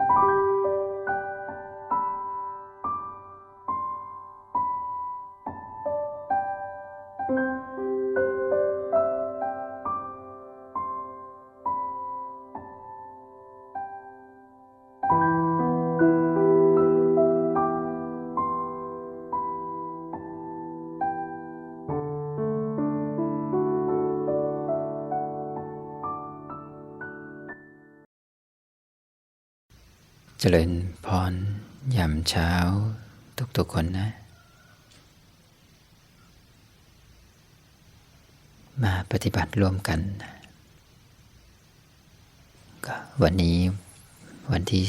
เจ ริญพรยามเช้าทุกๆคนนะ มาปฏิบัติร่วมกันก็วันนี้วันที่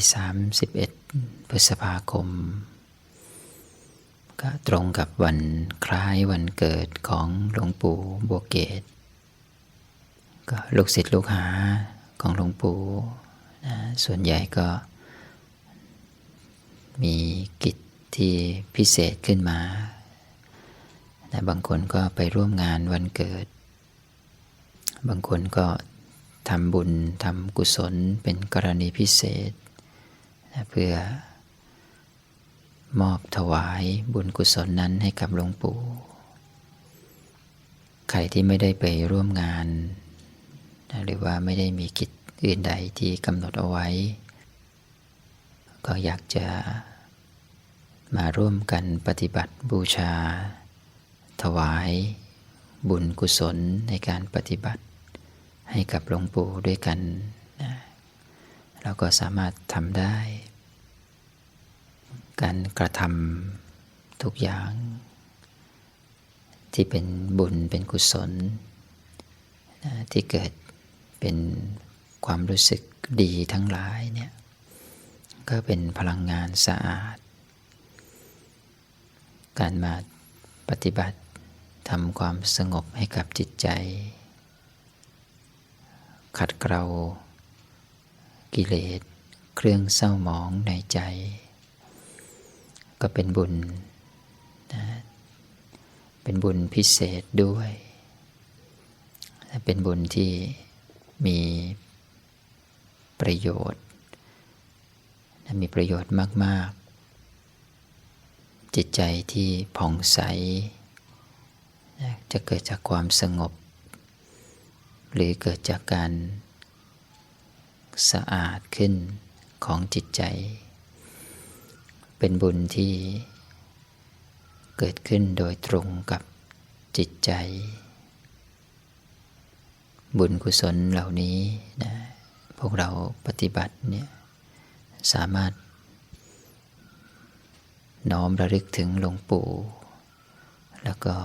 31 พฤษภาคม ก็ตรงกับวันคล้ายวันเกิดของหลวงปู่บัวเกต ก็ลูกศิษย์ลูกหาของหลวงปู่นะส่วนใหญ่ก็ มีกิจที่พิเศษขึ้นมาแต่บางคนก็ไปร่วมงานวันเกิด บางคนก็ทำบุญทำกุศลเป็นกรณีพิเศษนะเพื่อมอบถวายบุญกุศลนั้นให้กับหลวงปู่ ใครที่ไม่ได้ไปร่วมงานนะหรือว่าไม่ได้มีกิจอื่นใดที่กำหนดเอาไว้ ก็อยากจะ มาร่วมกันปฏิบัติบูชา ถวาย บุญกุศลในการปฏิบัติ ให้กับหลวงปู่ด้วยกันนะเราก็สามารถทำได้ การกระทำทุกอย่าง ที่เป็นบุญเป็นกุศลนะที่เกิดเป็นความรู้สึกดีทั้งหลายเนี่ยก็เป็นพลังงานสะอาด การมาปฏิบัติทำความสงบให้กับจิตใจ ขัดเกลากิเลสเครื่องเศร้าหมองในใจ ก็เป็นบุญนะเป็นบุญพิเศษด้วยและเป็นบุญที่มีประโยชน์ มีประโยชน์มาก จิตใจที่ผ่องใส จะเกิดจากความสงบ หรือเกิดจากการสะอาดขึ้นของจิตใจ เป็นบุญที่เกิดขึ้นโดยตรงกับจิตใจ บุญกุศลเหล่านี้นะพวกเราปฏิบัติเนี่ยสามารถ น้อมระลึกถึงหลวงปู่ แล้วก็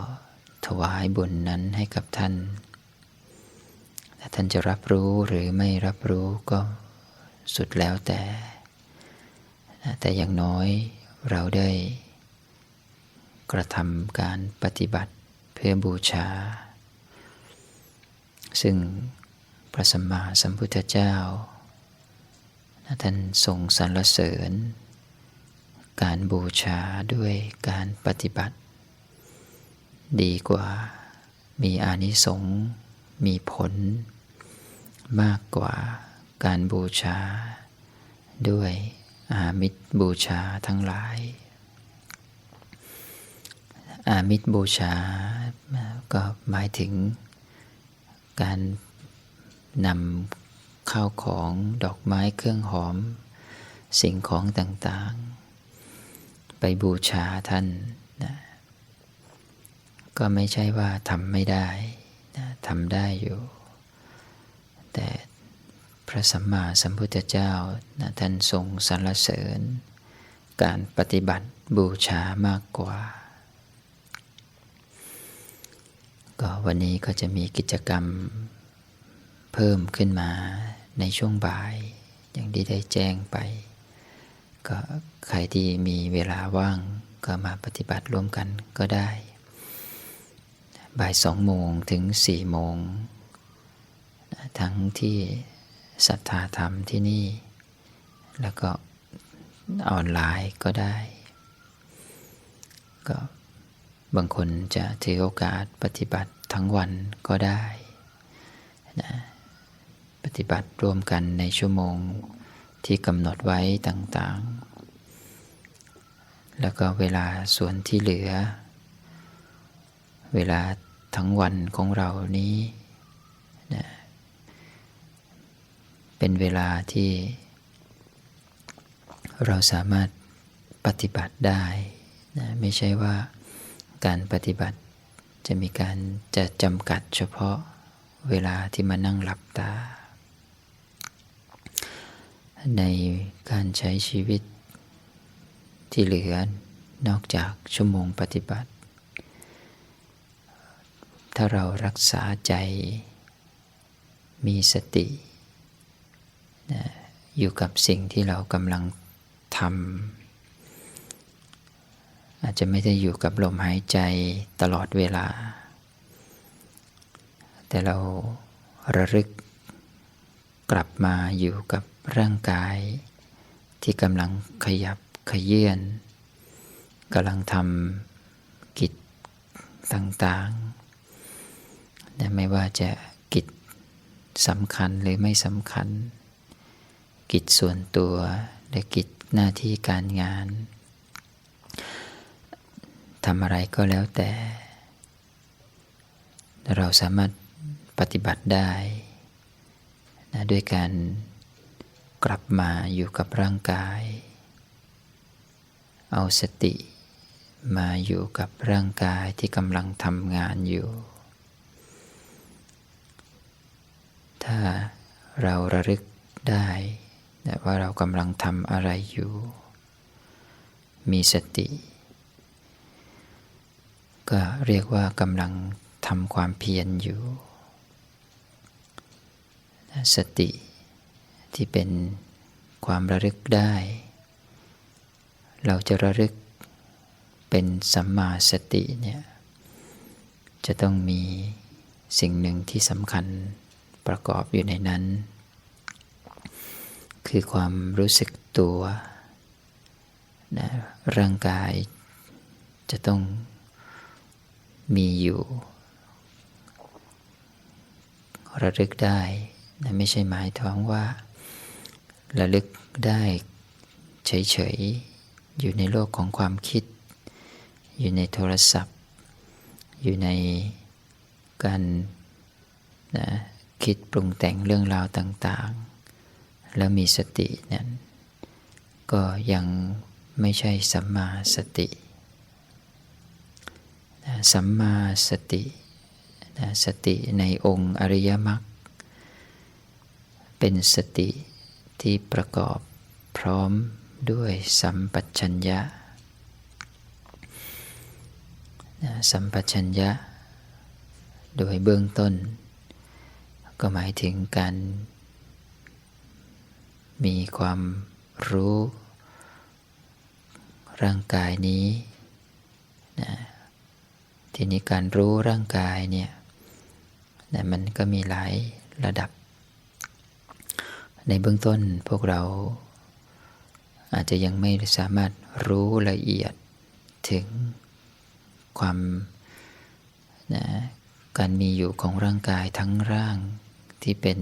ถวายบุญนั้นให้กับท่าน ถ้าท่านจะรับรู้หรือไม่รับรู้ก็สุดแล้วแต่ แต่อย่างน้อยเราได้กระทำการปฏิบัติเพื่อบูชา ซึ่งพระสัมมาสัมพุทธเจ้าท่านทรงสรรเสริญ การบูชาด้วยการปฏิบัติ ดีกว่ามีอานิสงส์มีผล มากกว่าการบูชา ด้วยอามิตรบูชาทั้งหลาย อามิตรบูชาก็หมายถึง การนำข้าวของดอกไม้เครื่องหอม สิ่งของต่างๆ บูชาท่านนะก็ไม่ใช่ว่าทำไม่ได้นะทำได้อยู่ แต่พระสัมมาสัมพุทธเจ้านะท่านทรงสรรเสริญ การปฏิบัติบูชามากกว่า ก็วันนี้ก็จะมีกิจกรรมเพิ่มขึ้นมาในช่วงบ่าย อย่างที่ได้แจ้งไป ก็ใครที่มีเวลาว่างก็มาปฏิบัติร่วมกันก็ได้ บ่ายสองโมงถึงสี่โมง ทั้งที่ศรัทธาธรรมที่นี่ แล้วก็ออนไลน์ก็ได้ ก็บางคนจะถือโอกาสปฏิบัติทั้งวันก็ได้นะปฏิบัติร่วมกันในชั่วโมง ที่กำหนดไว้ต่างๆ แล้วก็เวลาส่วนที่เหลือ เวลาทั้งวันของเรานี้นะเป็นเวลาที่ เราสามารถปฏิบัติได้นะไม่ใช่ว่าการปฏิบัติจะมีการจะจำกัดเฉพาะเวลาที่มานั่งหลับตา ในการใช้ชีวิต ที่เหลือนอกจากชั่วโมงปฏิบัติ ถ้าเรารักษาใจ มีสตินะอยู่กับสิ่งที่เรากำลังทำอาจจะไม่ได้อยู่กับลมหายใจตลอดเวลา แต่เราระลึกกลับมาอยู่กับ ร่างกาย ที่กำลังขยับขยื่นกำลังทำกิจต่างๆนะไม่ว่าจะกิจสำคัญหรือไม่สำคัญ กิจส่วนตัวและกิจหน้าที่การงานทำอะไรก็แล้วแต่ เราสามารถปฏิบัติได้นะด้วยการ กลับมาอยู่กับร่างกาย เอาสติมาอยู่กับร่างกายที่กำลังทำงานอยู่ ถ้าเราระลึกได้ว่าเรากำลังทำอะไรอยู่ มีสติ ก็เรียกว่ากำลังทำความเพียรอยู่ สติ ที่เป็นความระลึกได้ เราจะระลึกเป็นสัมมาสติเนี่ยจะต้องมีสิ่งหนึ่งที่สำคัญประกอบอยู่ในนั้น คือความรู้สึกตัวนะร่างกายจะต้องมีอยู่ ระลึกได้นะไม่ใช่หมายถึงว่า ระลึกได้เฉยๆ อยู่ในโลกของความคิด อยู่ในโทรศัพท์ อยู่ในการนะคิดปรุงแต่งเรื่องราวต่างๆ แล้วมีสตินั้นก็ยังไม่ใช่สัมมาสติสัมมาสติสติในองค์อริยมรรคเป็นสติ ที่ประกอบพร้อมด้วยสัมปชัญญะ สัมปชัญญะ โดยเบื้องต้น ก็หมายถึงการ มีความรู้ ร่างกายนี้นะทีนี้การรู้ร่างกายเนี่ยนะมันก็มีหลายระดับ ในเบื้องต้นพวกเราอาจจะยังไม่สามารถรู้ละเอียดถึงความนะการมีอยู่ของร่างกายทั้งร่างที่เป็น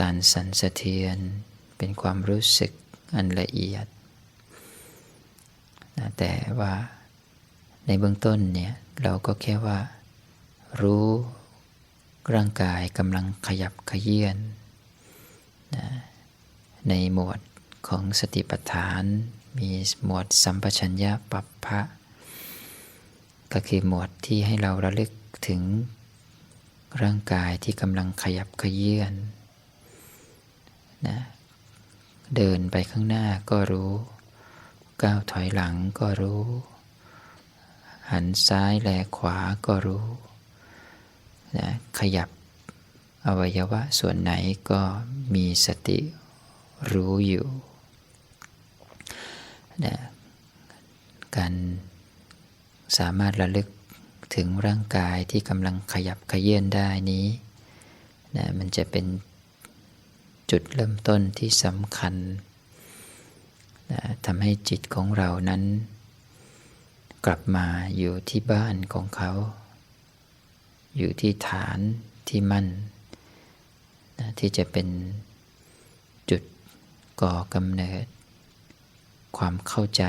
การสั่นสะเทือน เป็นความรู้สึกอันละเอียดนะแต่ว่าในเบื้องต้นเนี่ยเราก็แค่ว่า รู้ร่างกายกำลังขยับขยื่น ในหมวดของสติปัฏฐาน มีหมวดสัมปชัญญะปัปพะก็คือหมวดที่ให้เราระลึกถึงร่างกายที่กำลังขยับขยื่นนะเดินไปข้างหน้าก็รู้ ก้าวถอยหลังก็รู้ หันซ้ายแลขวาก็รู้นะขยับ อวัยวะส่วนไหนก็มีสติรู้อยู่นะการสามารถระลึกถึงร่างกายที่กำลังขยับขยื่นได้นี้นะมันจะเป็นจุดเริ่มต้นที่สำคัญนะทำให้จิตของเรานั้น กลับมาอยู่ที่บ้านของเขา อยู่ที่ฐานที่มั่น นะที่จะเป็นจุดก่อกำเนิด ความเข้าใจ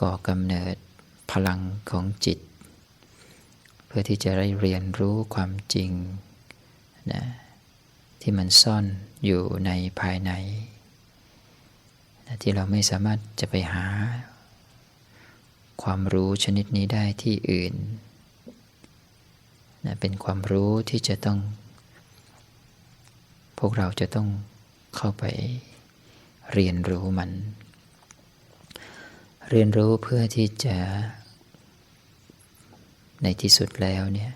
ก่อกำเนิดพลังของจิต เพื่อที่จะได้เรียนรู้ความจริงนะที่มันซ่อนอยู่ในภายในนะที่เราไม่สามารถจะไปหา ความรู้ชนิดนี้ได้ที่อื่นนะเป็นความรู้ที่จะต้อง พวกเราจะต้องเข้าไปเรียนรู้มัน เรียนรู้เพื่อที่จะในที่สุดแล้วเนี่ย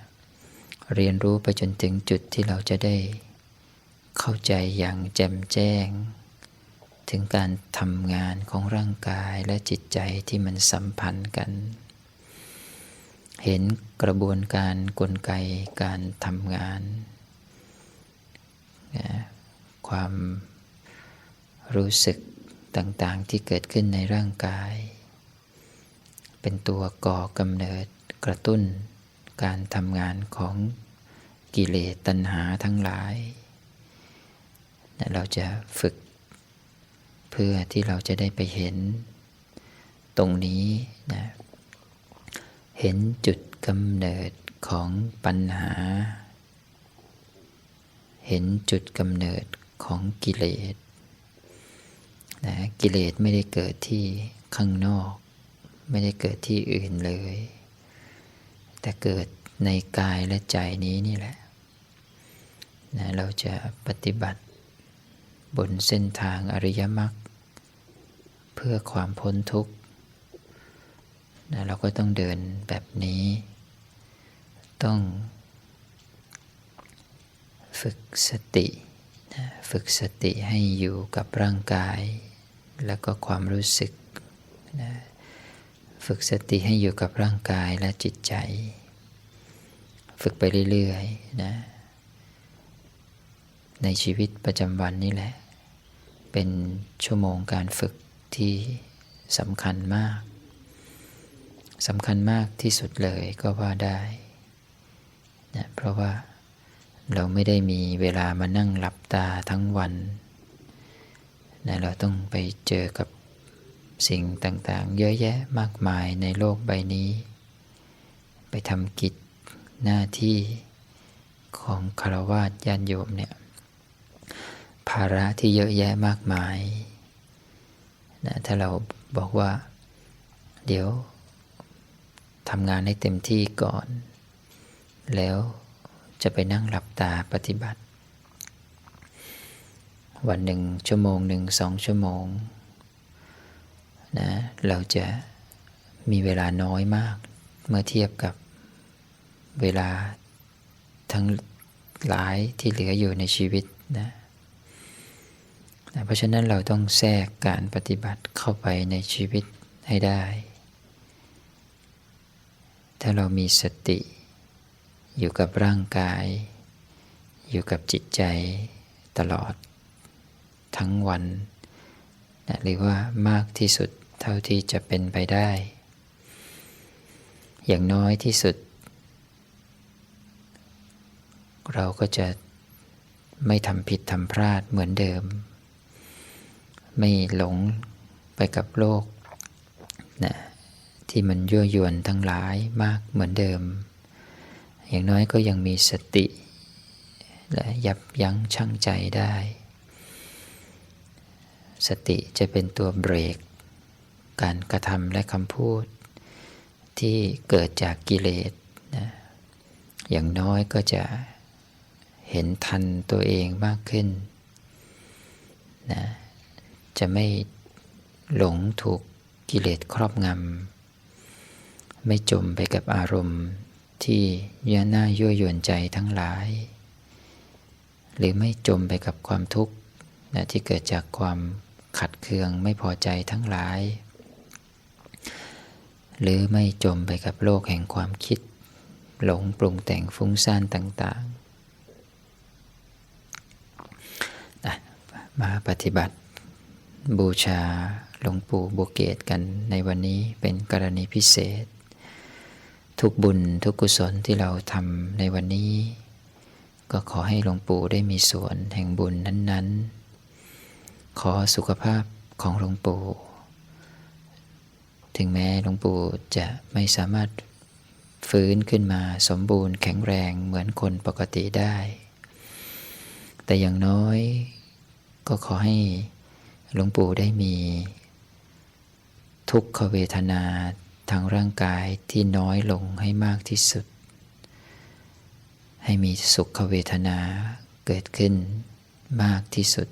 เรียนรู้ไปจนถึงจุดที่เราจะได้เข้าใจอย่างแจ่มแจ้ง ถึงการทำงานของร่างกายและจิตใจที่มันสัมพันธ์กัน เห็นกระบวนการกลไกการทำงาน นะความรู้สึกต่างๆที่เกิดขึ้นในร่างกาย เป็นตัวก่อกำเนิดกระตุ้นการทำงานของกิเลสตัณหาทั้งหลายนะเราจะฝึกเพื่อที่เราจะได้ไปเห็นตรงนี้นะเห็นจุดกำเนิดของปัญหา เห็นจุดกำเนิดของกิเลสนะกิเลสไม่ได้เกิดที่ข้างนอก ไม่ได้เกิดที่อื่นเลย แต่เกิดในกายและใจนี้นี่แหละนะเราจะปฏิบัติบนเส้นทางอริยมรรคเพื่อความพ้นทุกข์นะเราก็ต้องเดินแบบนี้ ต้อง ฝึกสติฝึกสติให้อยู่กับร่างกาย แล้วก็ความรู้สึกนะฝึกสติให้อยู่กับร่างกายและจิตใจ ฝึกไปเรื่อยๆนะในชีวิตประจำวันนี่แหละ เป็นชั่วโมงการฝึกที่สำคัญมากสำคัญมากที่สุดเลยก็ว่าได้นะเพราะว่า เราไม่ได้มีเวลามานั่งหลับตาทั้งวันนะเราต้องไปเจอกับสิ่งต่างๆ เยอะแยะมากมายในโลกใบนี้ ไปทำกิจหน้าที่ของคารวะญาติโยมเนี่ยภาระที่เยอะแยะมากมายนะถ้าเราบอกว่า เดี๋ยวทำงานให้เต็มที่ก่อน แล้ว จะไปนั่งหลับตาปฏิบัติ วันหนึ่งชั่วโมงหนึ่งสองชั่วโมงนะเราจะมีเวลาน้อยมาก เมื่อเทียบกับเวลาทั้งหลายที่เหลืออยู่ในชีวิตนะนะเพราะฉะนั้นเราต้องแทรกการปฏิบัติเข้าไปในชีวิตให้ได้ ถ้าเรามีสติ อยู่กับร่างกาย อยู่กับจิตใจตลอด ทั้งวันนะหรือว่ามากที่สุดเท่าที่จะเป็นไปได้ อย่างน้อยที่สุด เราก็จะไม่ทำผิดทำพลาดเหมือนเดิม ไม่หลงไปกับโลกนะที่มันยั่วยวนทั้งหลายมากเหมือนเดิม อย่างน้อยก็ยังมีสติ และยับยั้งชั่งใจได้ สติจะเป็นตัวเบรก การกระทำและคำพูด ที่เกิดจากกิเลสนะอย่างน้อยก็จะเห็นทันตัวเองมากขึ้นนะจะไม่หลงถูกกิเลสครอบงำ ไม่จมไปกับอารมณ์ ที่ย่าหน้ายั่วยวนใจทั้งหลาย หรือไม่จมไปกับความทุกข์นะที่เกิดจากความขัดเคืองไม่พอใจทั้งหลาย หรือไม่จมไปกับโลกแห่งความคิด หลงปรุงแต่งฟุ้งซ่านต่างๆ มาปฏิบัติบูชาหลวงปู่บุเกตกันในวันนี้เป็นกรณีพิเศษ ทุกบุญทุกกุศลที่เราทำในวันนี้ ก็ขอให้หลวงปู่ได้มีส่วนแห่งบุญนั้น ๆ ขอสุขภาพของหลวงปู่ถึงแม้หลวงปู่จะไม่สามารถฟื้นขึ้นมาสมบูรณ์แข็งแรงเหมือนคนปกติได้ แต่อย่างน้อยก็ขอให้หลวงปู่ได้มี ทุกขเวทนา ทางร่างกายที่น้อยลงให้มากที่สุด ให้มีสุขเวทนาเกิดขึ้นมากที่สุด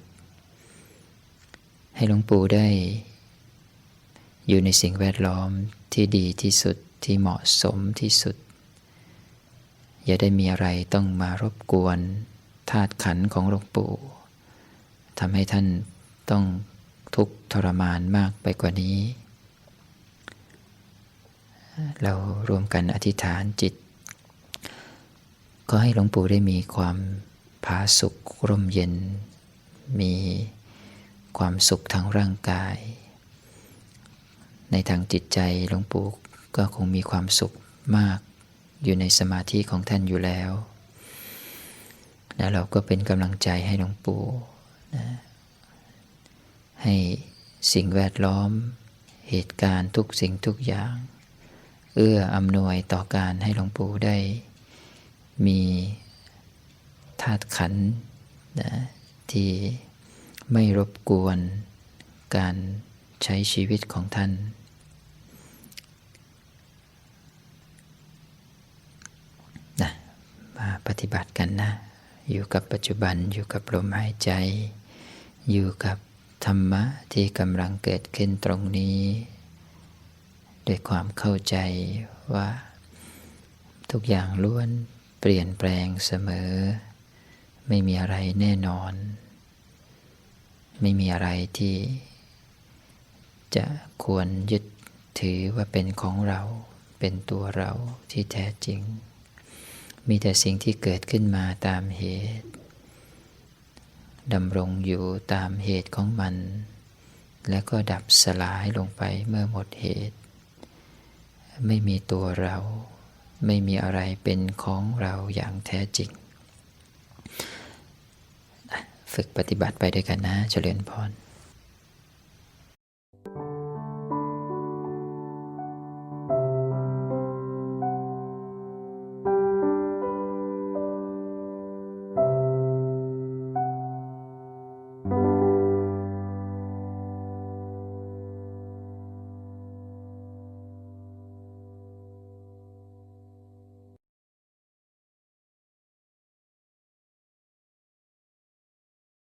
ให้หลวงปู่ได้ อยู่ในสิ่งแวดล้อมที่ดีที่สุดที่เหมาะสมที่สุด อย่าได้มีอะไรต้องมารบกวนธาตุขันธ์ของหลวงปู่ทำให้ท่านต้องทุกข์ทรมานมากไปกว่านี้ เรารวมกันอธิษฐานจิต ก็ให้หลวงปู่ได้มีความผาสุขร่มเย็น มีความสุขทางร่างกาย ในทางจิตใจหลวงปู่ก็คงมีความสุขมากอยู่ในสมาธิของท่านอยู่แล้วแล้วเราก็เป็นกำลังใจให้หลวงปู่นะให้สิ่งแวดล้อมเหตุการณ์ทุกสิ่งทุกอย่าง เอื้ออำนวยต่อการให้หลวงปู่ได้ มีธาตุขันนะที่ไม่รบกวนการใช้ชีวิตของท่าน นะมาปฏิบัติกันนะ อยู่กับปัจจุบันอยู่กับลมหายใจ อยู่กับธรรมะที่กำลังเกิดขึ้นตรงนี้ ด้วยความเข้าใจว่า ทุกอย่างล้วนเปลี่ยนแปลงเสมอ ไม่มีอะไรแน่นอน ไม่มีอะไรที่ จะควรยึดถือว่าเป็นของเราเป็นตัวเราที่แท้จริง มีแต่สิ่งที่เกิดขึ้นมาตามเหตุดำรงอยู่ตามเหตุของมัน แล้วก็ดับสลายลงไปเมื่อหมดเหตุ ไม่มีตัวเรา ไม่มีอะไรเป็นของเราอย่างแท้จริง ฝึกปฏิบัติไปด้วยกันนะเจริญพร